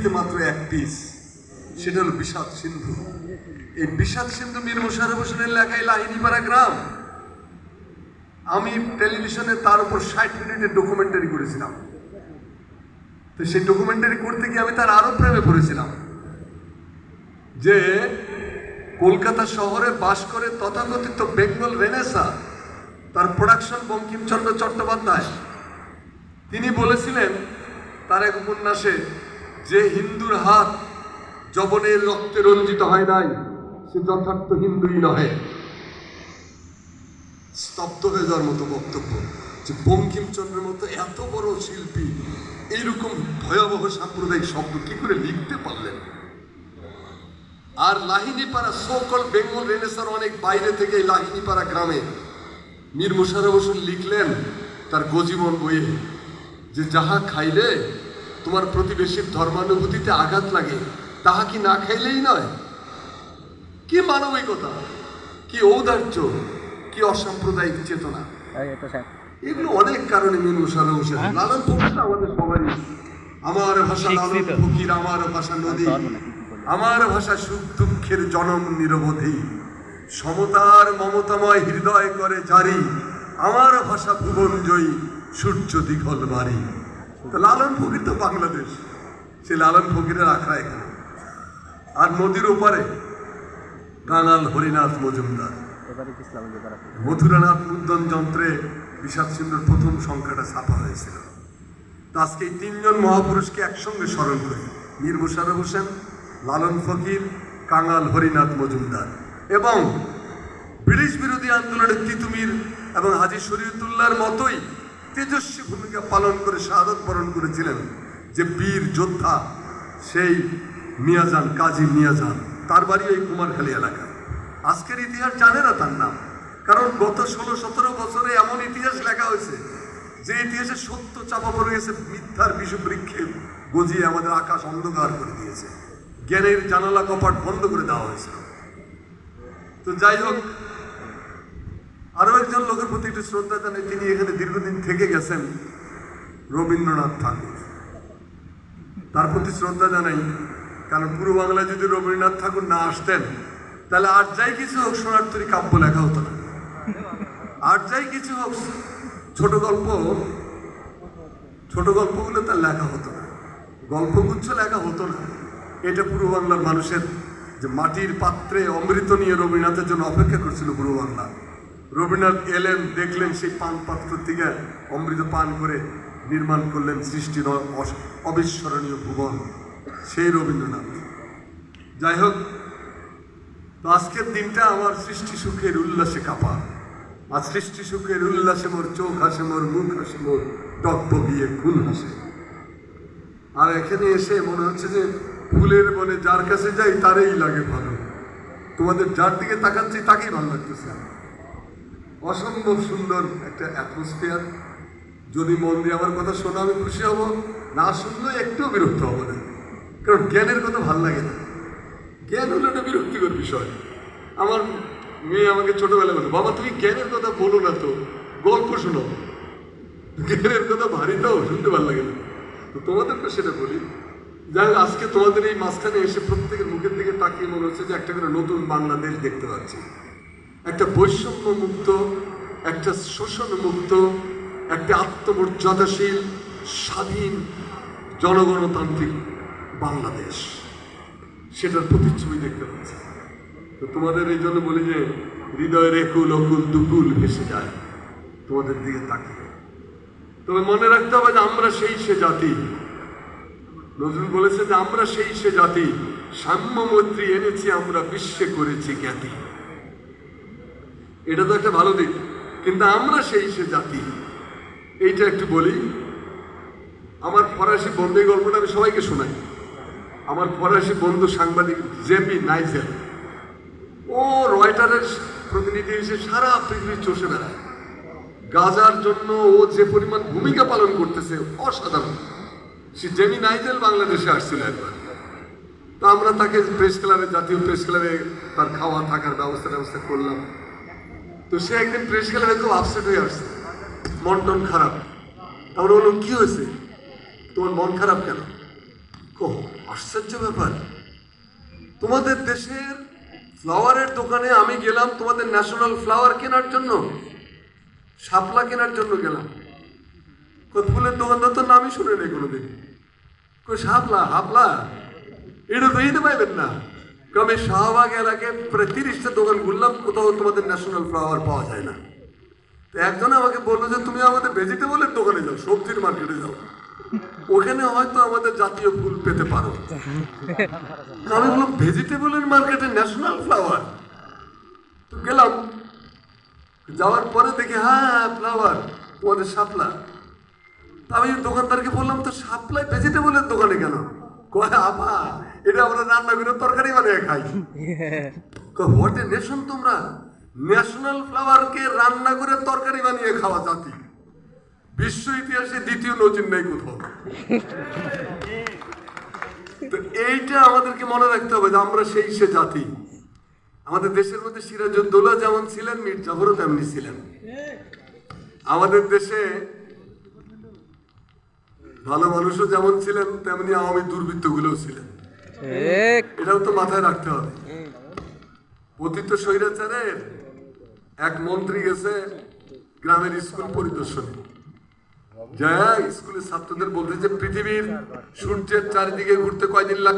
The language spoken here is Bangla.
পৃথিবীতে মাত্র এক পিস সেটা হলো বিষাদ সিন্ধু। এই বিষাদ সিন্ধু মীর মোশারফ হোসেনের লেখায় লাহিনীপাড়া গ্রাম। আমি টেলিভিশনে তার উপর ষাট মিনিটের ডকুমেন্টারি করেছিলাম। তো সেই ডকুমেন্টারি করতে গিয়ে আমি তার আরও প্রেমে পড়েছিলাম। যে কলকাতা শহরে বাস করে তথাকথিত বেঙ্গল রেনেসা তার প্রোডাকশন বঙ্কিমচন্দ্র চট্টোপাধ্যায়। তিনি বলেছিলেন, তার এক উপন্যাসে যে হিন্দুর হাত জবনের রক্তে রঞ্জিত হয় নাই, সে যথার্থ হিন্দুই নহে। স্তব্ধ হয়ে যাওয়ার মতো বক্তব্য যে বঙ্কিমচন্দ্রের মতো এত বড় শিল্পী, এইরকম ভয়াবহ সাম্প্রদায়িক শব্দ কি করে লিখতে পারলেন? আর লাহিনীপাড়া সকল বেঙ্গল রেনেসার অনেক বাইরে থেকে লাহিনীপাড়া গ্রামে মীর মোশারফ হোসেন লিখলেন তার গজীবন বইয়ে যে যাহা খাইলে তোমার প্রতিবেশীর ধর্মানুভূতিতে আঘাত লাগে তাহা কি না খাইলেই নয়? কি মানবিকতা কি ঔদার্য কি অসাম্প্রদায়িক চেতনা? এগুলো অনেক কারণে মীর মোশারফ হোসেন লালন ফকিরটা আমাদের সবারই। আমার ভাষা লালন ফকির আমার ভাষা নদী। আমার ভাষা সুখ দুঃখের জনম নিরবধি। সমতার মমতাময় হৃদয় করে জারি। আমার ভাষা ভুবন জয়ী সূর্য দীঘল বাড়ি তো লালন ফকির তো বাংলাদেশ। সে লালন ফকিরের আখড়া এখানে। আর নদীর ওপারে কাঙাল হরিনাথ মজুমদার। মথুরানাথ মুদ্রণ যন্ত্রে বিষাদ সিন্ধুর প্রথম সংখ্যাটা ছাপা হয়েছিল। তো আজকে এই তিনজন মহাপুরুষকে একসঙ্গে স্মরণ করি। মীর মোশারফ হোসেন লালন ফকির কাঙাল হরিনাথ মজুমদার। এবং ব্রিটিশ বিরোধী আন্দোলনের তিতুমির এবং হাজি শরীয়তুল্লাহর মতোই তেজস্বী ভূমিকা পালন করে, শাহাদত বরণ করেছিলেন যে বীর যোদ্ধা সেই মিয়াজান, কাজী মিয়াজান। তার বাড়ি এই কুমারখালী এলাকায় আজকের ইতিহাস জানে না তার নাম। কারণ গত ষোলো, সতেরো বছরে এমন ইতিহাস লেখা হয়েছে যে ইতিহাসে সত্য চাপা পড়ে গেছে মিথ্যার বিষবৃক্ষে গজিয়ে আমাদের আকাশ অন্ধকার করে দিয়েছে। জ্ঞানের জানালা কপাট বন্ধ করে দেওয়া হয়েছিল। তো যাই হোক আরও একজন লোকের প্রতি একটু শ্রদ্ধা জানাই, তিনি এখানে দীর্ঘদিন থেকে গেছেন রবীন্দ্রনাথ ঠাকুর। তার প্রতি শ্রদ্ধা জানাই, কারণ পূর্ব বাংলায় যদি রবীন্দ্রনাথ ঠাকুর না আসতেন, তাহলে আর যাই কিছু হোক সোনারতরী কাব্য লেখা হতো না। আর যাই কিছু হোক, ছোট গল্প, ছোট গল্পগুলো তার লেখা হতো না। গল্পগুচ্ছ লেখা হতো না। এটা পূর্ব বাংলার মানুষের যে মাটির পাত্রে অমৃত নিয়ে রবীন্দ্রনাথের জন্য অপেক্ষা করছিল পূর্ব বাংলা। রবীন্দ্রনাথ এলেন, দেখলেন সেই পান পাত্র থেকে অমৃত পান করে নির্মাণ করলেন সৃষ্টির অবিস্মরণীয় ভুবন, সেই রবীন্দ্রনাথ। যাই হোক, তো আজকের দিনটা আমার সৃষ্টি সুখের উল্লাসে কাপা। আর সৃষ্টি সুখের উল্লাসে মোর চোখ হাসে, মোর মুখ হাসে, মোর টকবগিয়ে খুন হাসে। আর এখানে এসে মনে হচ্ছে যে ফুলের বনে যার কাছে যাই, তারই লাগে ভালো। তোমাদের যার দিকে তাকাচ্ছি, তাকেই ভালো লাগতেছে অসম্ভব সুন্দর একটা অ্যাটমসফিয়ার যদি মন দিয়ে আমার কথা শোনা, আমি খুশি হব। না শুনলে একটুও বিরক্ত হব না। কারণ জ্ঞানের কথা ভালো লাগে না। জ্ঞান হলো একটা বিরক্তিকর বিষয়। আমার মেয়ে আমাকে ছোটবেলা বলে বাবা, তুমি জ্ঞানের কথা বলো না তো। গল্প শোনো। জ্ঞানের কথা ভারী দাও শুনতে ভালো লাগে না। তো তোমাদেরকে সেটা বলি। যাই আজকে তোমাদের এই মাঝখানে এসে প্রত্যেকের মুখের দিকে তাকিয়ে মনে হচ্ছে যে একটা করে নতুন বাংলাদেশ দেখতে পাচ্ছি। একটা বৈষম্য মুক্ত একটা শোষণ মুক্ত একটা আত্মমর্যাদাশীল, স্বাধীন জনগণতান্ত্রিক বাংলাদেশ। সেটার প্রতিচ্ছবি দেখতে পাচ্ছি। তো তোমাদের এই জন্য বলি যে, হৃদয়ের একুল, অকুল, দুকুল ভেসে যায় তোমাদের দিকে তাকিয়ে। তবে মনে রাখতে হবে যে, আমরা সেই সে জাতি। নজরুল বলেছে যে, আমরা সেই সে জাতি। সাম্য মৈত্রী এনেছি, আমরা বিশ্বে করেছি জ্ঞাতি। এটা তো একটা ভালো দিক। কিন্তু আমরা সেই সে জাতি। এইটা একটু বলি। আমার ফরাসি বন্ধু গল্পটা আমি সবাইকে শোনাই। আমার ফরাসি বন্ধু সাংবাদিক জেপি নাইজেল। ও রয়টারের প্রতিনিধি হিসেবে সারা পৃথিবী চষে বেড়ায়। গাজার জন্য ও যে পরিমাণ ভূমিকা পালন করতেছে, অসাধারণ। সে জেমি নাইজেল বাংলাদেশে আসছিল একবার। তা আমরা তাকে প্রেস ক্লাবে জাতীয় প্রেস ক্লাবে তার খাওয়া থাকার ব্যবস্থা ব্যবস্থা করলাম। তো সে একদিন প্রেস ক্লাবে খুব আপসেট হয়ে আসছে। মন টন খারাপ। তারপরে বললাম কি হয়েছে? তোমার মন খারাপ কেন? ওহ, আশ্চর্য ব্যাপার। তোমাদের দেশের ফ্লাওয়ারের দোকানে আমি গেলাম তোমাদের ন্যাশনাল ফ্লাওয়ার কেনার জন্য। শাপলা কেনার জন্য গেলাম। ফুলের দোকানদার তো নামই শুনে নেই কোনোদিন। কই শাপলা হাপলা? এটা তো দিতে পাইবেন না। কই আমি শাহবাগ এলাকায় প্রায় তিরিশটা দোকান ঘুরলাম কোথাও তোমাদের ন্যাশনাল ফ্লাওয়ার পাওয়া যায় না। তো একজন আমাকে বলল যে, তুমি আমাদের ভেজিটেবলের দোকানে যাও, সবজির মার্কেটে যাও। ওখানে হয়তো আমাদের জাতীয় ফুল পেতে পারো। আমি বললাম ভেজিটেবলের মার্কেটে ন্যাশনাল ফ্লাওয়ার তো গেলাম। যাওয়ার পরে দেখি হ্যাঁ ফ্লাওয়ার তোমাদের শাপলা। আমি দোকানদারকে বললাম, তো শাপলাই ভেজিটেবলের দোকানে কেন? কয় আপা এটা আমরা রান্না করে তরকারি বানিয়ে খাই। হোয়াট এ নেশন তোমরা? ন্যাশনাল ফ্লাওয়ারকে রান্না করে তরকারি বানিয়ে খাওয়া জাতি। বিশ্ব ইতিহাসে দ্বিতীয় নজির নেই কোথাও। তো এইটা আমাদেরকে মনে রাখতে হবে যে আমরা সেই সে জাতি। আমাদের দেশের মধ্যে সিরাজউদ্দৌলা যেমন ছিলেন মীর জাফরও তেমনি ছিলেন। আমাদের দেশে ভালো মানুষও যেমন ছিলেন তেমনি আওয়ামী দুর্বৃত্ত দুর্বৃত্তগুলোও ছিলেন। এটাও তো মাথায় রাখতে হবে। পতিত স্বৈরাচারের এক মন্ত্রী গেছে গ্রামের স্কুল পরিদর্শনে। যা স্কুলের ছাত্রদের বলতে যে পৃথিবীর সূর্যের চারিদিকে ঘুরতে কয়দিন লাগ